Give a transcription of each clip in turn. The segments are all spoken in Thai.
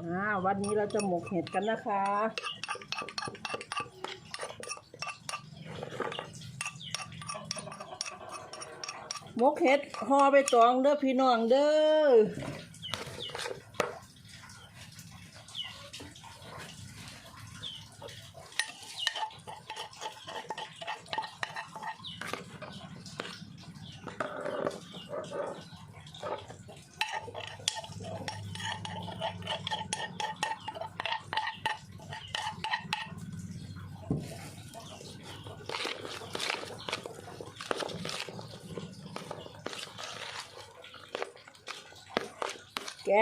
อ่าวันนี้เราจะหมกเห็ดกันนะคะ หมกเห็ดห่อไปตองเด้อพี่น้องเด้อ แก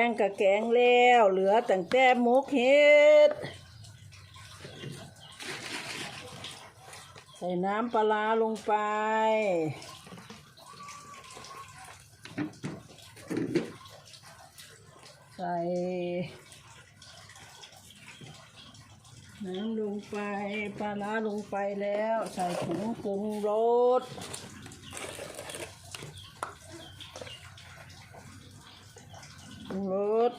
งกับแกงแล้ว เหลือแต่งแต่หมกเห็ด ใส่น้ำปลาลงไป ใส่ น้ำลงไปปลาร้าลงไปแล้ว ใส่ถุงปรุงรสปรุงรส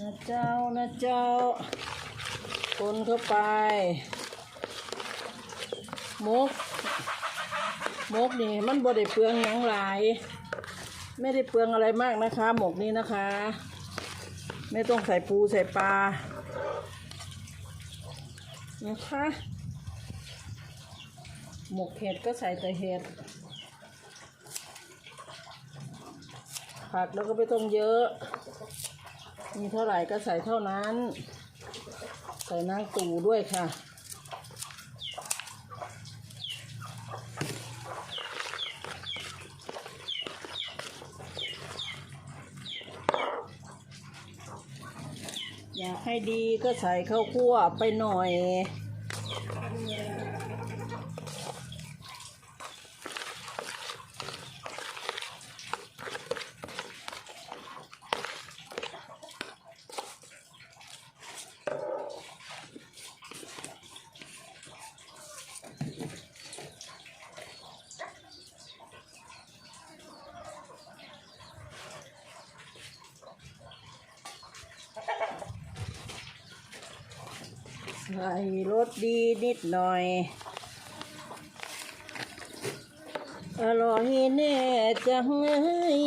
นะเจ้านะเจ้าคนเข้าไปมกมกนี่มันบ่ได้เปลืองยังหลาย ไม่ได้เปลืองอะไรมากนะคะ หมกนี้นะคะ ไม่ต้องใส่ปูใส่ปลา นะคะ หมกเห็ดก็ใส่แต่เห็ด ผักแล้วก็ไม่ต้องเยอะ มีเท่าไหร่ก็ใส่เท่านั้น ใส่นางตู่ด้วยค่ะ อยากให้ดีก็ใส่ข้าวคั่วไปหน่อย ใส่รสดีนิดหน่อย อร่อยแน่จังเลย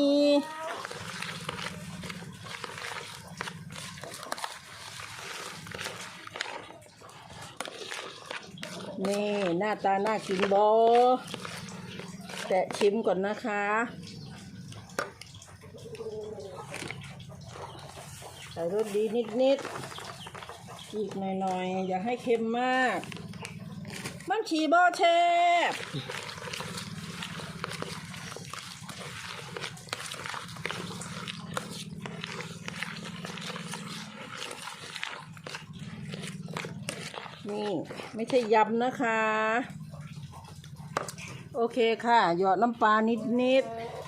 นี่ หน้าตา น่ากินบอแต่ชิมก่อนนะคะ ใส่รสดีนิด ๆ อีกหน่อยๆ อย่าให้เค็มมาก มันขีบอแทบนี่ไม่ใช่ยำนะคะ โอเคค่ะ หยอดน้ำปลานิดๆ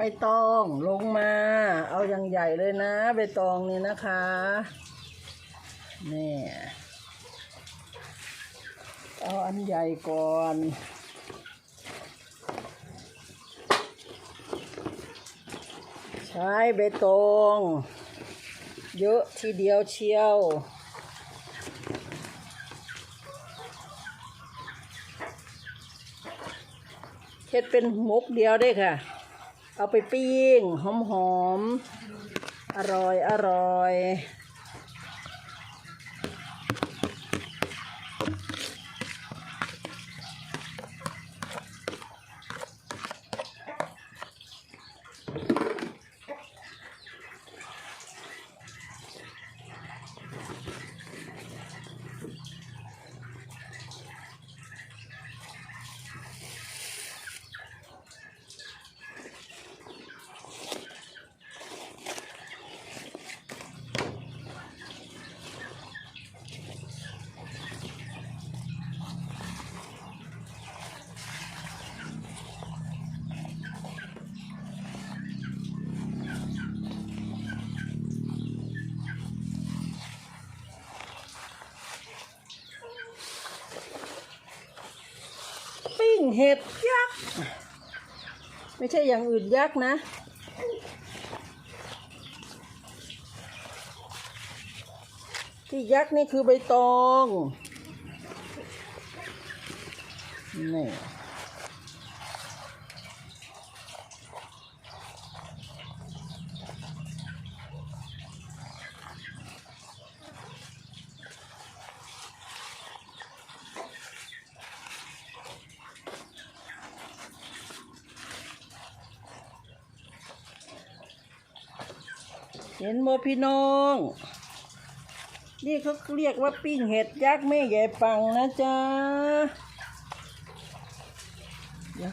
ใบตองลงมา เอาอย่างใหญ่เลยนะ ใบตองนี่นะคะนี่เอาอันใหญ่ก่อนใช้ใบตองเยอะทีเดียวเชียวเฮ็ดเป็นมกเดียวได้ค่ะ เอาไปปิ้งหอมหอมๆอร่อยอร่อย เห็ดยักษ์ไม่ใช่อย่างอื่นยักษ์นะ ที่ยักษ์นี่คือใบตองนี่ เห็นโมพี่น้อง นี่เขาเรียกว่าปิ้งเห็ดยักษ์แม่ใหญ่ปังนะจ๊ะเดี๋ยว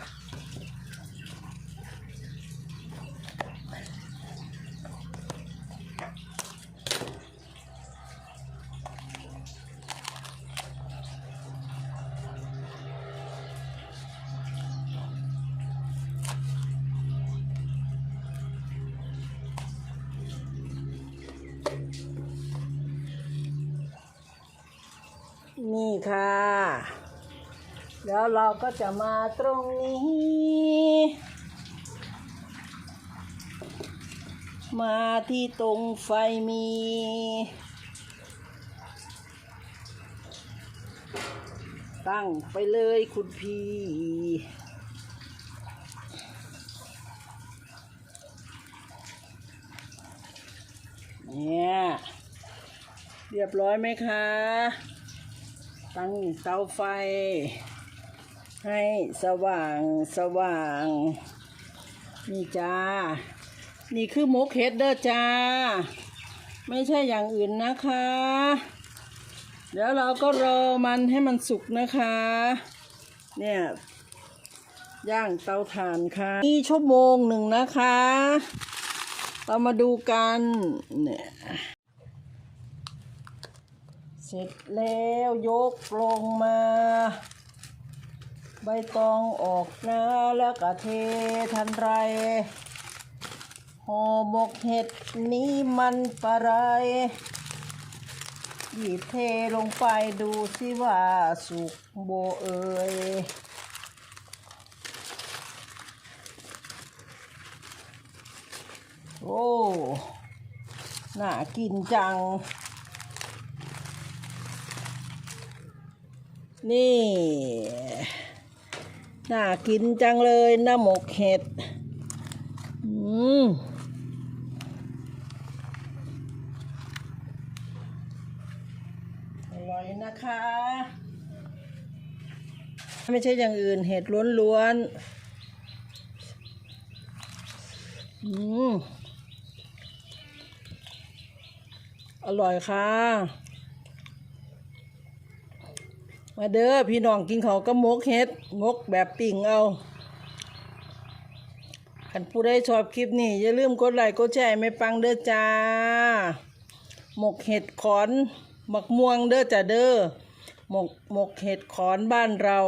นี่ค่ะ แล้วเราก็จะมาตรงนี้ มาที่ตรงไฟมี ตั้งไปเลยคุณพี่เนี่ยเรียบร้อยไหมคะ ตั้งเตาไฟ ให้สว่างสว่าง นี่จ้า นี่คือหมกเห็ดเด้อจ้า ไม่ใช่อย่างอื่นนะคะเดี๋ยวเราก็รอมันให้มันสุกนะคะ เนี่ยย่างเตาถ่านค่ะนี่ชั่วโมงหนึ่งนะคะ เรามาดูกันเนี่ย เสร็จแล้วยกลงมา ใบตองออกนะแล้วก็เททันไรห่อหมกเห็ดนี้มันปลาไรหยิบเทลงไปดูสิว่าสุกโบเอ่ยโอ้ น่ากินจัง นี่ น่ากินจังเลยน้ำหมกเห็ด อืมอร่อยนะคะ ไม่ใช่อย่างอื่นเห็ดล้วนๆ อืม อร่อยค่ะ มาเด้อพี่น้องกินเขาวก็มกเฮ็ดมกแบบปิ่งเอาคันผู้ได้ชอบคลิปนี้อย่าลืมกดไลค์กดแชร์ไม่ปังเด้อจ้าหมกเห็ดขอนหมักม่วงเด้อจ้าเด้อหมกหมกเห็ดขอนบ้านเรา